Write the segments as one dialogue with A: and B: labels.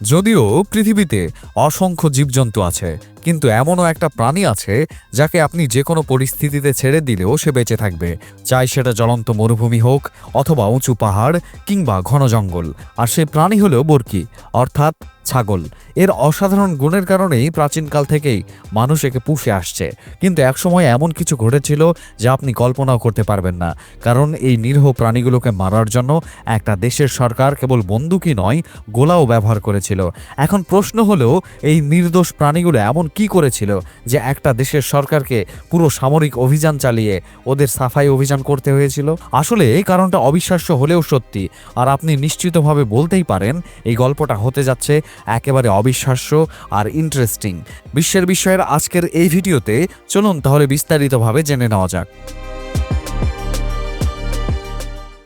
A: যদিও পৃথিবীতে অসংখ্য জীবজন্তু আছে কিন্তু এমনও একটা প্রাণী আছে যাকে আপনি যে কোনো পরিস্থিতিতে ছেড়ে দিলেও সে বেঁচে থাকবে। চাই সেটা জ্বলন্ত মরুভূমি হোক অথবা উঁচু পাহাড় কিংবা ঘন জঙ্গল। আর সেই প্রাণী হলো বরকি, অর্থাৎ ছাগল। এর অসাধারণ গুণের কারণেই প্রাচীনকাল থেকেই মানুষ একে পুষে আসছে। কিন্তু একসময় এমন কিছু ঘটেছিল যা আপনি কল্পনাও করতে পারবেন না। কারণ এই নিরীহ প্রাণীগুলোকে মারার জন্য একটা দেশের সরকার কেবল বন্দুকই নয়, গোলাও ব্যবহার করেছিল। এখন প্রশ্ন হলো, এই নির্দোষ প্রাণীগুলো এমন কি করেছিল যে একটা দেশের সরকারকে পুরো সামরিক অভিযান চালিয়ে ওদের সাফাই অভিযান করতে হয়েছিল? আসলে এই কারণটা অবিশ্বাস্য হলেও সত্যি। আর আপনি নিশ্চিতভাবে বলতেই পারেন, এই গল্পটা হতে যাচ্ছে একেবারে অবিশ্বাস্য আর ইন্টারেস্টিং বিশ্বের বিষয়ের আজকের এই ভিডিওতে চলুন তাহলে বিস্তারিতভাবে জেনে নেওয়া যাক।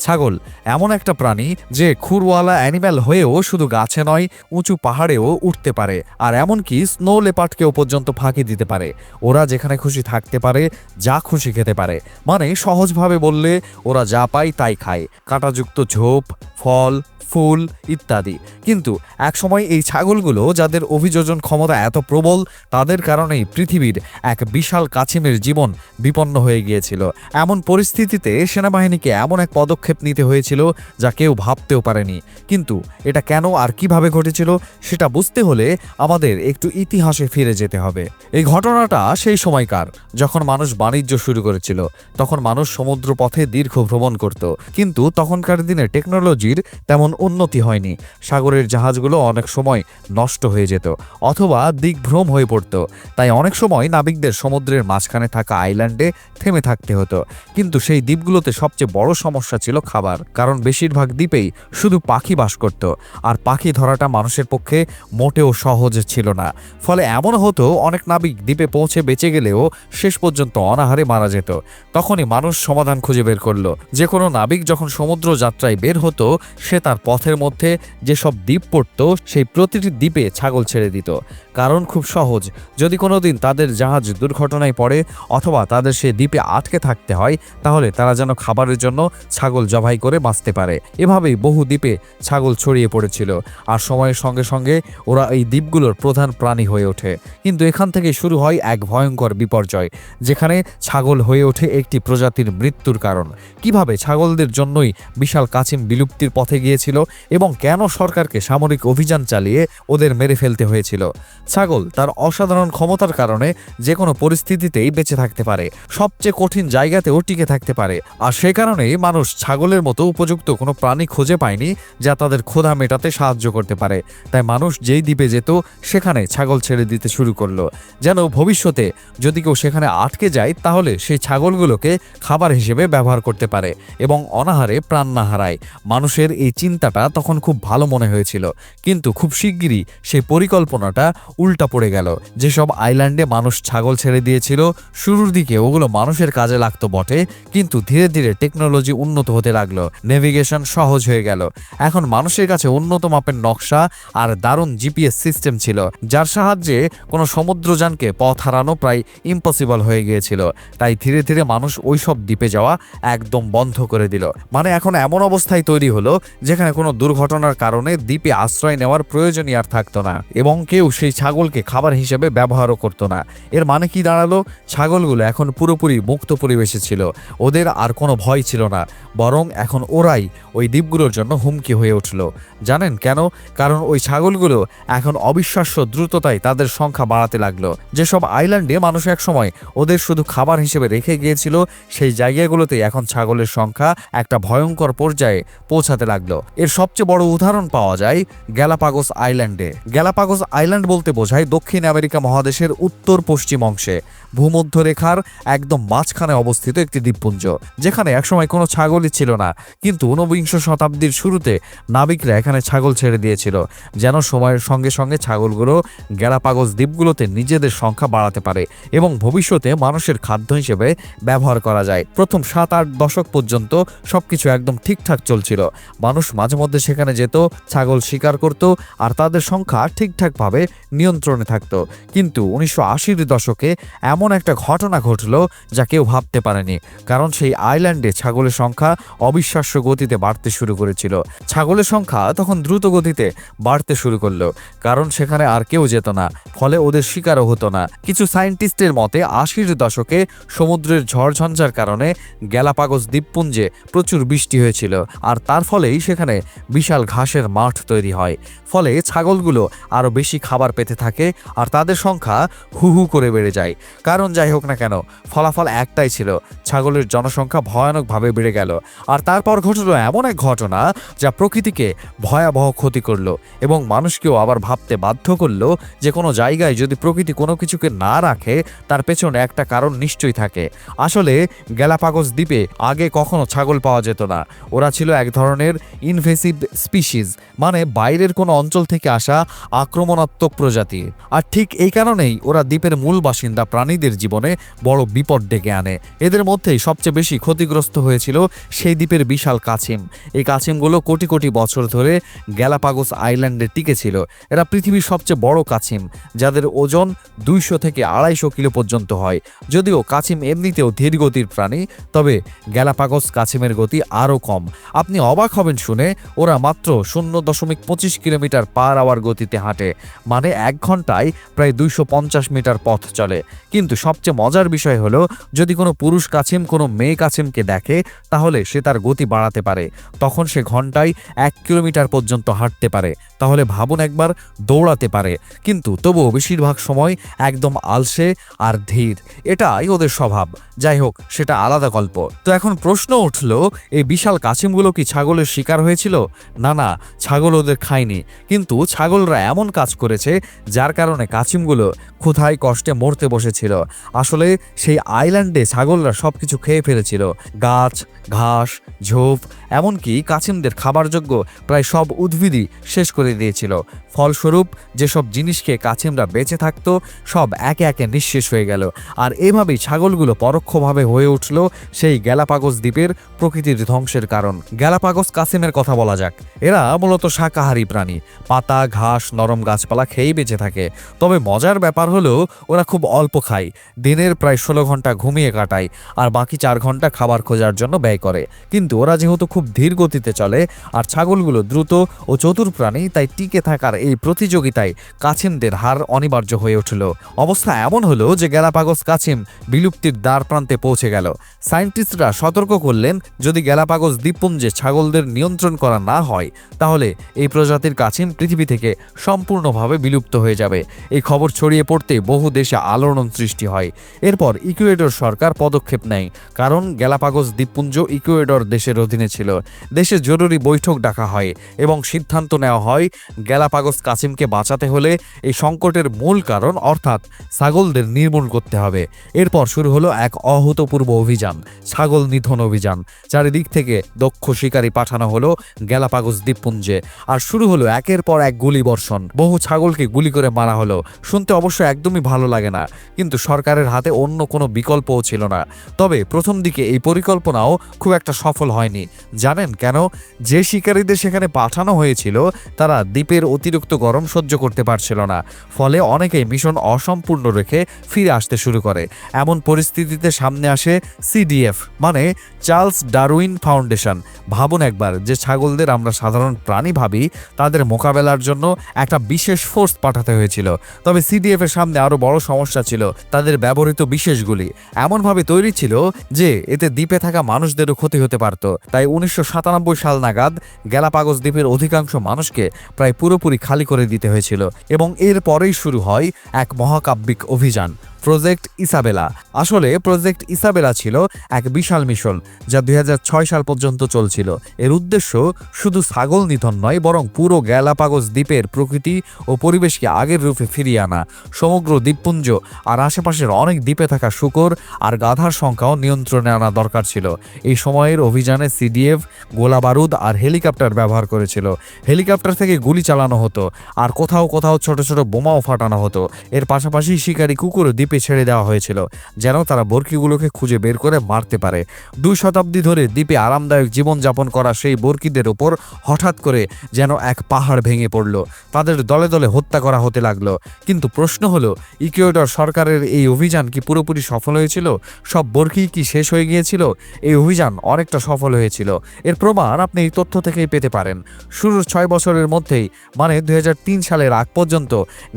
A: ছাগল, এমন একটা প্রাণী যে খুরওয়ালা অ্যানিম্যাল হয়েও শুধু গাছে নয়, উঁচু পাহাড়েও উঠতে পারে আর এমনকি স্নো লেপার্টকেও পর্যন্ত ফাঁকি দিতে পারে। ওরা যেখানে খুশি থাকতে পারে, যা খুশি খেতে পারে। মানে সহজভাবে বললে, ওরা যা পায় তাই খায়। কাঁটাযুক্ত ঝোপ, ফল ফুল ইত্যাদি। কিন্তু একসময় এই ছাগলগুলো, যাদের অভিযোজন ক্ষমতা এত প্রবল, তাদের কারণেই পৃথিবীর এক বিশাল কাছিমের জীবন বিপন্ন হয়ে গিয়েছিল। এমন পরিস্থিতিতে সেনাবাহিনীকে এমন এক পদক্ষেপ নিতে হয়েছিল, যা কেউ ভাবতেও পারেনি। কিন্তু এটা কেন আর কীভাবে ঘটেছিল, সেটা বুঝতে হলে আমাদের একটু ইতিহাসে ফিরে যেতে হবে। এই ঘটনাটা সেই সময়কার, যখন মানুষ বাণিজ্য শুরু করেছিল, তখন মানুষ সমুদ্র পথে দীর্ঘ ভ্রমণ করত। কিন্তু তখনকার দিনে টেকনোলজির তেমন উন্নতি হয়নি। সাগরের জাহাজগুলো অনেক সময় নষ্ট হয়ে যেত অথবা দিকভ্রম হয়ে পড়তো। তাই অনেক সময় নাবিকদের সমুদ্রের মাঝখানে থাকা আইল্যান্ডে থেমে থাকতে হতো। কিন্তু সেই দ্বীপগুলোতে সবচেয়ে বড় সমস্যা ছিল খাবার। কারণ বেশিরভাগ দ্বীপেই শুধু পাখি বাস করত। আর পাখি ধরাটা মানুষের পক্ষে মোটেও সহজ ছিল না। ফলে এমন হতো, অনেক নাবিক দ্বীপে পৌঁছে বেঁচে গেলেও শেষ পর্যন্ত অনাহারে মারা যেত। তখনই মানুষ সমাধান খুঁজে বের করল। যে কোনো নাবিক যখন সমুদ্র যাত্রায় বের হতো, সে তার পথের মধ্যে যেসব দ্বীপ পড়তো, সেই প্রতিটি দ্বীপে ছাগল ছেড়ে দিত। কারণ খুব সহজ, যদি কোনো দিন তাদের জাহাজ দুর্ঘটনায় পড়ে অথবা তাদের সে দ্বীপে আটকে থাকতে হয়, তাহলে তারা যেন খাবারের জন্য ছাগল জবাই করে বাঁচতে পারে। এভাবেই বহু দ্বীপে ছাগল ছড়িয়ে পড়েছিল। আর সময়ের সঙ্গে সঙ্গে ওরা এই দ্বীপগুলোর প্রধান প্রাণী হয়ে ওঠে। কিন্তু এখান থেকে শুরু হয় এক ভয়ঙ্কর বিপর্যয়, যেখানে ছাগল হয়ে ওঠে একটি প্রজাতির মৃত্যুর কারণ। কীভাবে ছাগলদের জন্যই বিশাল কাছিম বিলুপ্তির পথে গিয়েছিল এবং কেন সরকারকে সামরিক অভিযান চালিয়ে ওদের মেরে ফেলতে হয়েছিল। ছাগল তার অসাধারণ ক্ষমতার কারণে যে কোনো পরিস্থিতিতেই বেঁচে থাকতে পারে, সবচেয়ে কঠিন জায়গাতেও টিকে থাকতে পারে। আর সে কারণেই মানুষ ছাগলের মতো উপযুক্ত কোনো প্রাণী খুঁজে পায়নি যা তাদের ক্ষুধা মেটাতে সাহায্য করতে পারে। তাই মানুষ যেই দ্বীপে যেত, সেখানে ছাগল ছেড়ে দিতে শুরু করল। যেন ভবিষ্যতে যদি কেউ সেখানে আটকে যায়, তাহলে সেই ছাগলগুলোকে খাবার হিসেবে ব্যবহার করতে পারে এবং অনাহারে প্রাণ না হারায়। মানুষের এই চিন্তাটা তখন খুব ভালো মনে হয়েছিল। কিন্তু খুব শিগগিরই সেই পরিকল্পনাটা উল্টা পড়ে গেল। যেসব আইল্যান্ডে মানুষ ছাগল ছেড়ে দিয়েছিল, শুরুর দিকে ওগুলো মানুষের কাজে লাগতো বটে, কিন্তু ধীরে ধীরে টেকনোলজি উন্নত হতে লাগল। নেভিগেশন সহজ হয়ে গেল। এখন মানুষের কাছে উন্নত মাপের নকশা আর দারুণ জিপিএস সিস্টেম ছিল, যার সাহায্যে কোনো সমুদ্রযানকে পথ হারানো প্রায় ইম্পসিবল হয়ে গিয়েছিল। তাই ধীরে ধীরে মানুষ ওইসব দ্বীপে যাওয়া একদম বন্ধ করে দিল। মানে এখন এমন অবস্থায় তৈরি হলো, যেখানে কোনো দুর্ঘটনার কারণে দ্বীপে আশ্রয় নেওয়ার প্রয়োজনই আর থাকতো না এবং কেউ সেই ছাগলকে খাবার হিসেবে ব্যবহারও করতো না। এর মানে কি দাঁড়াল? ছাগলগুলো এখন পুরোপুরি মুক্ত পরিবেশে ছিল। ওদের আর কোনো ভয় ছিল না। বরং এখন ওরাই ওই দ্বীপগুলোর জন্য হুমকি হয়ে উঠল। জানেন কেন? কারণ ওই ছাগলগুলো এখন অবিশ্বাস্য দ্রুততায় তাদের সংখ্যা বাড়াতে লাগল। যেসব আইল্যান্ডে মানুষ এক সময় ওদের শুধু খাবার হিসেবে রেখে গিয়েছিল, সেই জায়গাগুলোতে এখন ছাগলের সংখ্যা একটা ভয়ঙ্কর পর্যায়ে পৌঁছাতে লাগল। এর সবচেয়ে বড় উদাহরণ পাওয়া যায় গ্যালাপাগোস আইল্যান্ডে। গ্যালাপাগোস আইল্যান্ড বলতে বোঝায় দক্ষিণ আমেরিকা মহাদেশের উত্তর পশ্চিম অংশে। ভূমধ্যরেখার একদম মাঝখানে অবস্থিত একটি দ্বীপপুঞ্জ, যেখানে একসময় কোনো ছাগলই ছিল না। কিন্তু ঊনবিংশ শতাব্দীর শুরুতে নাবিকরা এখানে ছাগল ছেড়ে দিয়েছিল, যেন সময়ের সঙ্গে সঙ্গে ছাগলগুলো গ্যালাপাগোস দ্বীপগুলোতে নিজেদের সংখ্যা বাড়াতে পারে এবং ভবিষ্যতে মানুষের খাদ্য হিসেবে ব্যবহার করা যায়। প্রথম সাত আট দশক পর্যন্ত সবকিছু একদম ঠিকঠাক চলছিল। মানুষ মাঝে মধ্যে সেখানে যেত, ছাগল শিকার করত আর তাদের সংখ্যা ঠিকঠাকভাবে নিয়ন্ত্রণে থাকত। কিন্তু উনিশশো আশির দশকে এমন এমন একটা ঘটনা ঘটলো যা কেউ ভাবতে পারেনি, কারণ সেই আইল্যান্ডে ছাগলের সংখ্যা অবিশ্বাস্য গতিতে বাড়তে শুরু করেছিল। ছাগলের সংখ্যা তখন দ্রুত গতিতে বাড়তে শুরু করল, কারণ সেখানে আর কেউ যেত না, ফলে ওদের শিকারও হতো না। কিছু সায়েন্টিস্টের মতে, আশির দশকে সমুদ্রের ঝড়ঝঞ্ঝার কারণে গ্যালাপাগোস দ্বীপপুঞ্জে প্রচুর বৃষ্টি হয়েছিল, আর তার ফলেই সেখানে বিশাল ঘাসের মাঠ তৈরি হয়। ফলে ছাগলগুলো আরও বেশি খাবার পেতে থাকে, আর তাদের সংখ্যা হু হু করে বেড়ে যায়। কারণ যাই হোক না কেন, ফলাফল একটাই ছিল, ছাগলের জনসংখ্যা ভয়ানকভাবে বেড়ে গেল। আর তারপর ঘটলো এমন এক ঘটনা যা প্রকৃতিকে ভয়াবহ ক্ষতি করল এবং মানুষকেও আবার ভাবতে বাধ্য করল যে কোনো জায়গায় যদি প্রকৃতি কোনো কিছুকে না রাখে, তার পেছনে একটা কারণ নিশ্চয়ই থাকে। আসলে গ্যালাপাগোস দ্বীপে আগে কখনো ছাগল পাওয়া যেত না। ওরা ছিল এক ধরনের ইনভেসিভ স্পিসিস মানে বাইরের কোনো অঞ্চল থেকে আসা আক্রমণাত্মক প্রজাতি। আর ঠিক এই কারণেই ওরা দ্বীপের মূল বাসিন্দা প্রাণীদের জীবনে বড় বিপদ ডেকে আনে। এদের মধ্যেই সবচেয়ে বেশি ক্ষতিগ্রস্ত হয়েছিল সেই দ্বীপের বিশাল কাছিম। এই কাছিমগুলো কোটি কোটি বছর ধরে গ্যালাপাগোস আইল্যান্ডে টিকেছিল এরা পৃথিবীর সবচেয়ে বড় কাছিম, যাদের ওজন দুইশো থেকে আড়াইশো কিলো পর্যন্ত হয়। যদিও কাছিম এমনিতেও ধীর গতির প্রাণী, তবে গ্যালাপাগোস কাছিমের গতি আরও কম। আপনি অবাক হবেন শুনে ওরা মাত্র শূন্য দশমিক পঁচিশ কিলোমিটার পার আওয়ার গতিতে হাঁটে মানে এক ঘন্টায় প্রায় দুইশো পঞ্চাশ মিটার পথ চলে। কিন্তু সবচেয়ে মজার বিষয় হলো, যদি কোনো পুরুষ কাছিম, কোনো মেয়ে কাছিমকে দেখে, তাহলে সে তার গতি বাড়াতে পারে। তখন সে ঘন্টায় এক কিলোমিটার পর্যন্ত হাঁটতে পারে। তাহলে ভাবুন একবার, দৌড়াতে পারে। কিন্তু তবুও বেশিরভাগ সময় একদম আলসে আর ধীর। এটাই ওদের স্বভাব। যাই হোক, সেটা আলাদা গল্প। তো এখন প্রশ্ন উঠল, এই বিশাল কাছিমগুলো কি ছাগলের শিকার হয়েছিল? না না, ছাগল ওদের খায়নি। কিন্তু ছাগলরা এমন কাজ করেছে, যার কারণে কাছিমগুলো ক্ষুধায় কষ্টে মরতে বসেছিল। আসলে সেই আইল্যান্ডে ছাগলরা সব কিছু খেয়ে ফেলেছিল। গাছ, ঘাস, ঝোপ, এমনকি কাছিমদের খাবারযোগ্য প্রায় সব উদ্ভিদই শেষ করে দিয়েছিল। ফলস্বরূপ যেসব জিনিসকে কাছিমরা বেঁচে থাকতো, সব একে একে নিঃশেষ হয়ে গেল। আর এভাবেই ছাগলগুলো পরোক্ষভাবে হয়ে উঠল সেই গ্যালাপাগোস দ্বীপের প্রকৃতির ধ্বংসের কারণ। গ্যালাপাগোস কাসিমের কথা বলা যাক। এরা মূলত শাকাহারী প্রাণী। পাতা, ঘাস, নরম গাছপালা খেয়েই বেঁচে থাকে। তবে মজার ব্যাপার হলো, ওরা খুব অল্প খায়। দিনের প্রায় ষোলো ঘণ্টা ঘুমিয়ে কাটায় আর বাকি চার ঘণ্টা খাবার খোঁজার জন্য ব্যয় করে। কিন্তু ওরা যেহেতু খুব ধীর গতিতে চলে আর ছাগলগুলো দ্রুত ও চতুর প্রাণী, তাই টিকে থাকার এই প্রতিযোগিতায় কাছিমদের হার অনিবার্য হয়ে উঠল। অবস্থা এমন হলো যে গ্যালাপাগোস কাছিম বিলুপ্তির দ্বার প্রান্তে পৌঁছে গেল। সায়েন্টিস্টরা সতর্ক করলেন, যদি গ্যালাপাগোস দ্বীপপুঞ্জে ছাগলদের নিয়ন্ত্রণ করা না হয়, তাহলে এই প্রজাতির কাছিম পৃথিবী থেকে সম্পূর্ণভাবে বিলুপ্ত হয়ে যাবে। এই খবর ছড়িয়ে পড়তে বহু দেশে আলোড়ন সৃষ্টি হয়। এরপর ইকুয়েডর সরকার পদক্ষেপ নেয়, কারণ গ্যালাপাগোস দ্বীপপুঞ্জ ইকুয়েডর দেশের অধীনে ছিল। দেশে জরুরি বৈঠক ডাকা হয় এবং সিদ্ধান্ত নেওয়া হয়, গ্যালাপাগোস কাসিমকে বাঁচাতে হলে এই সংকটের মূল কারণ অর্থাৎ ছাগলদের নির্মূল করতে হবে। এরপর শুরু হলো এক অভূতপূর্ব অভিযান, ছাগল নিধন অভিযান। চারিদিক থেকে দক্ষ শিকারী পাঠানো হলো গ্যালাপাগোস দ্বীপপুঞ্জে। আর শুরু হলো একের পর এক গুলি বর্ষণ বহু ছাগলকে গুলি করে মারা হলো। শুনতে অবশ্য একদমই ভালো লাগে না, কিন্তু সরকারের হাতে অন্য কোনো বিকল্পও ছিল না। তবে প্রথম দিকে এই পরিকল্পনাও খুব একটা সফল হয়নি। জানেন কেন? যে শিকারীদের সেখানে পাঠানো হয়েছিল, তারা দ্বীপের অতিরিক্ত গরম সহ্য করতে পারছিল না। ফলে অনেকেই মিশন অসম্পূর্ণ রেখে ফিরে আসতে শুরু করে। এমন পরিস্থিতিতে সামনে আসে সিডিএফ মানে চার্লস ডারউইন ফাউন্ডেশন। ভাবুন একবার যে ছাগলদের আমরা সাধারণ প্রাণী ভাবি, তাদের মোকাবেলার জন্য একটা বিশেষ ফোর্স পাঠাতে হয়েছিল। তবে সিডিএফ এর সামনে আরও বড় সমস্যা ছিল তাদের ব্যবহৃত বিশেষগুলি এমনভাবে তৈরি ছিল যে এতে দ্বীপে থাকা মানুষদেরও ক্ষতি হতে পারত। তাই উনিশশো সাতানব্বই সাল নাগাদ গ্যালাপাগোস দ্বীপের অধিকাংশ মানুষকে প্রায় পুরোপুরি খালি করে দিতে হয়েছিল এবং এর পরেই শুরু হয় এক মহাকাব্যিক অভিযান। প্রজেক্ট ইসাবেলা আসলে প্রজেক্ট ইসাবেলা ছিল এক বিশাল মিশন যা দুই হাজার ছয় সাল পর্যন্ত চলছিল। এর উদ্দেশ্য শুধু ছাগল নিধন নয়, বরং পুরো গ্যালাপাগোস দ্বীপের প্রকৃতি ও পরিবেশকে আগের রূপে ফিরিয়ে আনা। সমগ্র দ্বীপপুঞ্জ আর আশেপাশের অনেক দ্বীপে থাকা শুকর আর গাধার সংখ্যাও নিয়ন্ত্রণে আনা দরকার ছিল। এই সময়ের অভিযানে সিডিএফ গোলা বারুদ আর হেলিকপ্টার ব্যবহার করেছিল। হেলিকপ্টার থেকে গুলি চালানো হতো আর কোথাও কোথাও ছোট ছোট বোমাও ফাটানো হতো। এর পাশাপাশি শিকারী কুকুর দ্বীপ দ্বীপে ছেড়ে দেওয়া হয়েছিল, যেন তারা বরকিগুলোকে খুঁজে বের করে মারতে পারে। দুই শতাব্দী ধরে দ্বীপে আরামদায়ক জীবনযাপন করা সেই বরকিদের ওপর হঠাৎ করে যেন এক পাহাড় ভেঙে পড়ল। তাদের দলে দলে হত্যা করা হতে লাগল। কিন্তু প্রশ্ন হলো, ইকুয়েডর সরকারের এই অভিযান কি পুরোপুরি সফল হয়েছিল? সব বরকি কি শেষ হয়ে গিয়েছিল? এই অভিযান অনেকটা সফল হয়েছিল। এর প্রমাণ আপনি এই তথ্য থেকেই পেতে পারেন। শুরুর ছয় বছরের মধ্যেই মানে দুই হাজার তিন সালের আগ পর্যন্ত,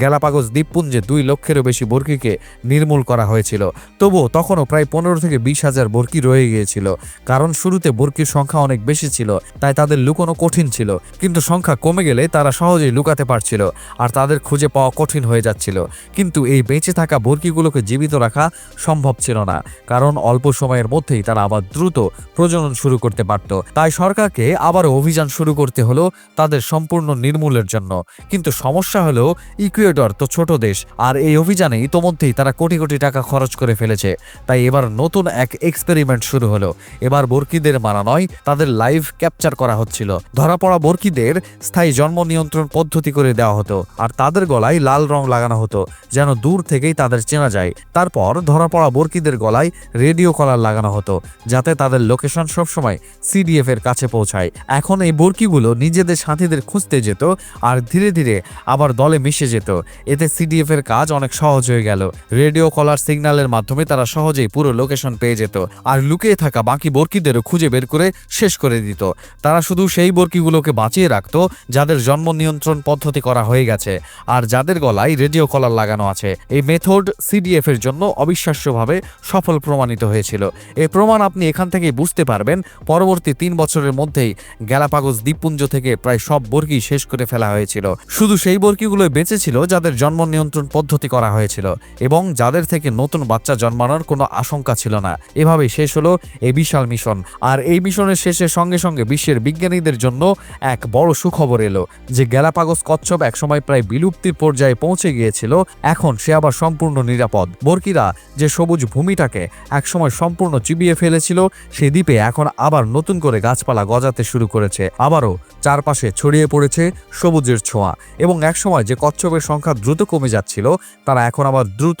A: গ্যালাপাগোস দ্বীপপুঞ্জে দুই লক্ষেরও বেশি বর্কিকে নির্মূল করা হয়েছিল। তবুও তখনও প্রায় পনেরো থেকে বিশ হাজার বর্কি রয়ে গিয়েছিল। কারণ শুরুতে বর্কির সংখ্যা অনেক বেশি ছিল, তাই তাদের লুকোনো কঠিন ছিল। কিন্তু সংখ্যা কমে গেলে তারা সহজেই লুকাতে পারছিল আর তাদের খুঁজে পাওয়া কঠিন হয়ে যাচ্ছিল। কিন্তু এই বেঁচে থাকা বর্কিগুলোকে জীবিত রাখা সম্ভব ছিল না, কারণ অল্প সময়ের মধ্যেই তারা আবার দ্রুত প্রজনন শুরু করতে পারত। তাই সরকারকে আবারও অভিযান শুরু করতে হলো তাদের সম্পূর্ণ নির্মূলের জন্য। কিন্তু সমস্যা হলো ইকুয়েডর তো ছোট দেশ, আর এই অভিযানে ইতোমধ্যেই তারা কোটি কোটি টাকা খরচ করে ফেলেছে। তাই এবার নতুন এক এক্সপেরিমেন্ট শুরু হলো। এবার বর্কিদের মারা নয়, তাদের লাইভ ক্যাপচার করা হচ্ছিল। ধরা পড়া বর্কিদের স্থায়ী জন্ম নিয়ন্ত্রণ পদ্ধতি করে দেওয়া হতো আর তাদের গলায় লাল রং লাগানো হতো, যেন দূর থেকেই তাদের চেনা যায়। তারপর ধরা পড়া বর্কিদের গলায় রেডিও কলার লাগানো হতো, যাতে তাদের লোকেশন সবসময় সিডিএফ এর কাছে পৌঁছায়। এখন এই বর্কিগুলো নিজেদের সাথীদের খুঁজতে যেত আর ধীরে ধীরে আবার দলে মিশে যেত। এতে সিডিএফ এর কাজ অনেক সহজ হয়ে গেল। রেডিও কলার সিগন্যালের মাধ্যমে তারা সহজেই পুরো লোকেশন পেয়ে যেত। আর লুকিয়ে থাকা বাকি বর্কিদেরও খুঁজে বের করে শেষ করে দিত। তারা শুধু সেই বর্কিগুলোকে বাঁচিয়ে রাখত, যাদের জন্ম নিয়ন্ত্রণ পদ্ধতি করা হয়ে গেছে। আর যাদের গলায় রেডিও কলার লাগানো আছে, এই মেথড সিডিএফ এর জন্য অবিশ্বাস্যভাবে সফল প্রমাণিত হয়েছিল। এই প্রমাণ আপনি এখান থেকেই বুঝতে পারবেন, পরবর্তী তিন বছরের মধ্যেই গ্যালাপাগোস দ্বীপপুঞ্জ থেকে প্রায় সব বর্গি শেষ করে ফেলা হয়েছিল। শুধু সেই বর্গিগুলো বেঁচে ছিল, যাদের জন্ম নিয়ন্ত্রণ পদ্ধতি করা হয়েছিল। এবং যাদের থেকে নতুন বাচ্চা জন্মানোর কোনো আশঙ্কা ছিল না। এভাবেই শেষ হলো এই বিশাল মিশন। আর এই মিশনের শেষের সঙ্গে সঙ্গে বিশ্বের বিজ্ঞানীদের জন্য এক বড় সুখবর এলো, যে গ্যালাপাগোস কচ্ছপ একসময় প্রায় বিলুপ্তির পর্যায়ে পৌঁছে গিয়েছিল, এখন সে আবার সম্পূর্ণ নিরাপদ। বর্কিরা যে সবুজ ভূমিটাকে একসময় সম্পূর্ণ চিবিয়ে ফেলেছিল, সে দ্বীপে এখন আবার নতুন করে গাছপালা গজাতে শুরু করেছে। আবারও চারপাশে ছড়িয়ে পড়েছে সবুজের ছোঁয়া এবং একসময় যে কচ্ছপের সংখ্যা দ্রুত কমে যাচ্ছিল, তারা এখন আবার দ্রুত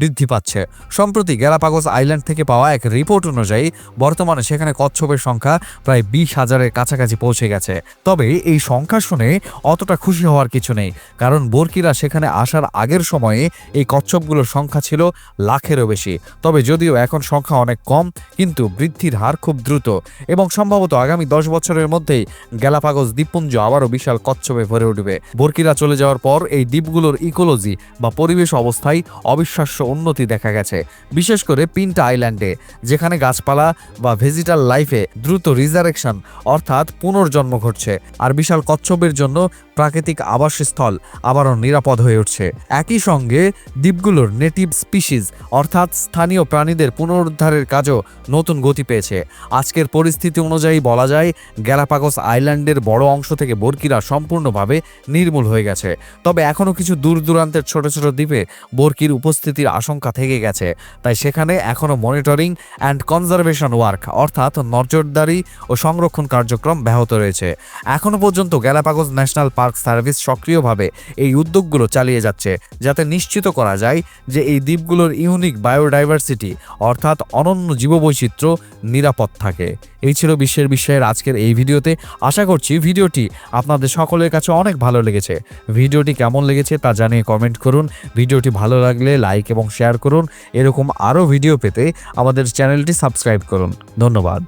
A: বৃদ্ধি পাচ্ছে। সম্প্রতি গ্যালাপাগোস আইল্যান্ড থেকে পাওয়া এক রিপোর্ট অনুযায়ী, বর্তমানে সেখানে কচ্ছপের সংখ্যা প্রায় বিশ হাজারের কাছাকাছি পৌঁছে গেছে। তবে এই সংখ্যা শুনে অতটা খুশি হওয়ার কিছু নেই, কারণ বর্কিরা সেখানে আসার আগের সময়ে এই কচ্ছপগুলোর সংখ্যা ছিল লাখেরও বেশি। তবে যদিও এখন সংখ্যা অনেক কম, কিন্তু বৃদ্ধির হার খুব দ্রুত এবং সম্ভবত আগামী দশ বছরের মধ্যেই গ্যালাপাগোস দ্বীপপুঞ্জ আবারও বিশাল কচ্ছপে ভরে উঠবে। বর্কিরা চলে যাওয়ার পর এই দ্বীপগুলোর ইকোলজি বা পরিবেশ অবস্থায় অবিশ্বাস্য উন্নতি দেখা গেছে, বিশেষ করে পিন্টা আইল্যান্ডে, যেখানে গাছপালা বা ভেজিটাল লাইফে দ্রুত রিজারেকশন অর্থাৎ পুনর্জন্ম ঘটছে। আর বিশাল কচ্ছপের জন্য প্রাকৃতিক আবাসস্থল আবারও নিরাপদ হয়ে উঠছে। একই সঙ্গে দ্বীপগুলোর নেটিভ স্পিসিস অর্থাৎ স্থানীয় প্রাণীদের পুনরুদ্ধারের কাজও নতুন গতি পেয়েছে। আজকের পরিস্থিতি অনুযায়ী বলা যায়, গ্যালাপাগোস আইল্যান্ডের বড় অংশ থেকে বর্কিরা সম্পূর্ণভাবে নির্মূল হয়ে গেছে। তবে এখনও কিছু দূর দূরান্তের ছোট ছোট দ্বীপে বর্কির উপস্থিতির আশঙ্কা থেকে গেছে। তাই সেখানে এখনও মনিটরিং অ্যান্ড কনজারভেশন ওয়ার্ক অর্থাৎ নজরদারি ও সংরক্ষণ কার্যক্রম ব্যাহত রয়েছে। এখনও পর্যন্ত গ্যালাপাগোস ন্যাশনাল পার্ক সার্ভিস সক্রিয়ভাবে এই উদ্যোগগুলো চালিয়ে যাচ্ছে, যাতে নিশ্চিত করা যায় যে এই দ্বীপগুলোর ইউনিক বায়োডাইভার্সিটি অর্থাৎ অনন্য জীববৈচিত্র্য নিরাপদ থাকে। এই ছিল বিশ্বের বিষয়ের আজকের এই ভিডিওতে। আশা করছি ভিডিওটি আপনাদের সকলের কাছে অনেক ভালো লেগেছে। ভিডিওটি কেমন লেগেছে তা জানিয়ে কমেন্ট করুন। ভিডিওটি ভালো লাগলে লাইক এবং শেয়ার করুন। এরকম আরও ভিডিও পেতে আমাদের চ্যানেলটি সাবস্ক্রাইব করুন। ধন্যবাদ।